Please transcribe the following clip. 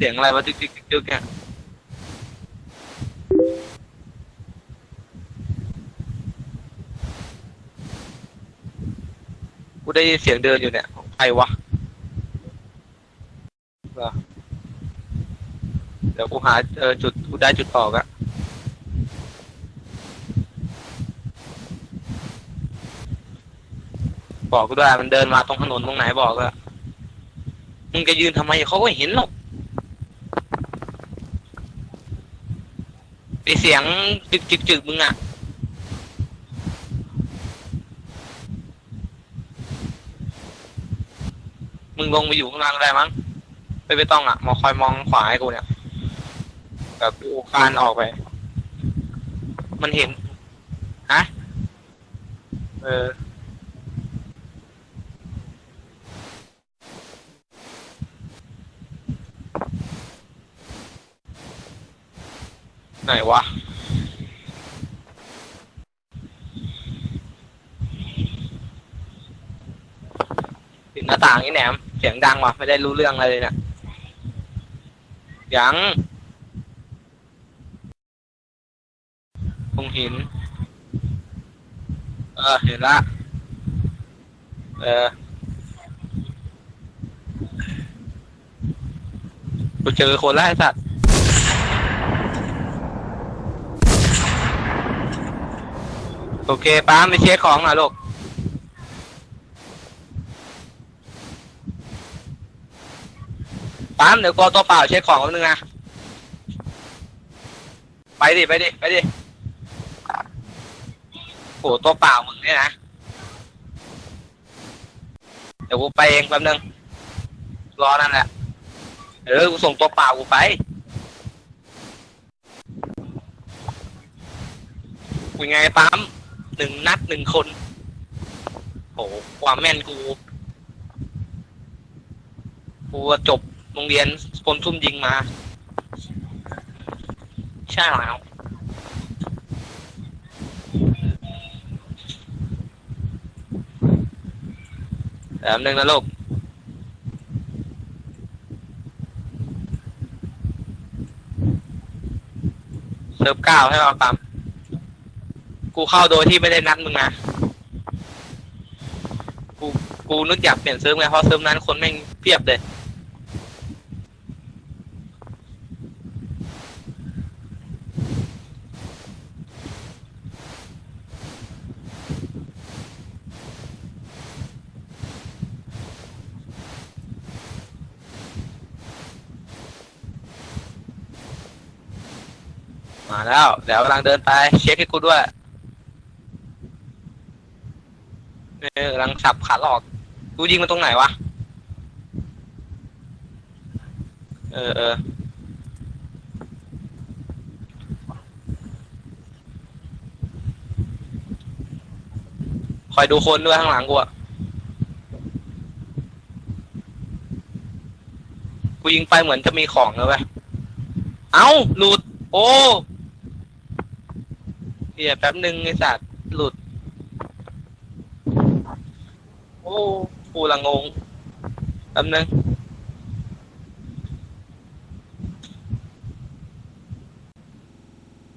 เสียงอะไรวะจึ๊กจึ๊กจึ๊กจึ๊กเนี่ยกูได้ยินเสียงเดินอยู่เนี่ยของใครวะเดี๋ยวกูหาเออจุดกูได้จุดออกอะบอกกูด้วยมันเดินมาตรงถนนตรงไหนบอกเลยมึงจะยืนทำไมเขาก็เห็นหรอก ไอเสียงจึกจึกจึกมึงอะมึงลงไปอยู่ข้างล่างได้มั้งไม่ไม่ต้องอะมาคอยมองขวาให้กูเนี่ยแบบกูกานออกไป มันเห็น ฮะ เออ ไหนวะ ปิดหน้าต่างนี่แหนม เสียงดังว่ะ ไม่ได้รู้เรื่องอะไรเลยเนี่ยยังคงหิน เออ เห็นละ เออกูเจอคนแล้วไอ้สัตว์ โอเคป้าไปเช็คของหน่อยลูกป้ามเดี๋ยวกอตัวเปล่าเช็คของแป๊บนึงนะไปดิไปดิไปดิโหตัวเปล่ามึงเนี่ยนะเดี๋ยวกูไปเองแป๊บนึงรอนั่นแหละเออกูส่งตัวเปล่ากูไปกูยังไงปั๊ม หนึ่งนัดหนึ่งคนโหความแม่นกู กูจบโรงเรียนคนซุ่มยิงมา ใช่แล้วแป๊บนึงนะลูกเซิร์ฟเก้าให้เราปั๊ม กูเข้าโดยที่ไม่ได้นัดมึงนะกูกูนึกอยากเปลี่ยนเซิร์ฟไงเพราะเซิร์ฟนั้นคนแม่งเพียบเลย มาแล้ว เดี๋ยวกำลังเดินไป เช็คให้กูด้วย เออกำลังสับขาหลอกกูยิงมันตรงไหนวะ เออเออคอยดูคนด้วยข้างหลังกูอะกูยิงไปเหมือนจะมีของเลยเว้ยเอ้า หลุด โอ้เฮียแป๊บหนึ่งไอ้สัตว์หลุด โอ้กูละงงแป๊บนึง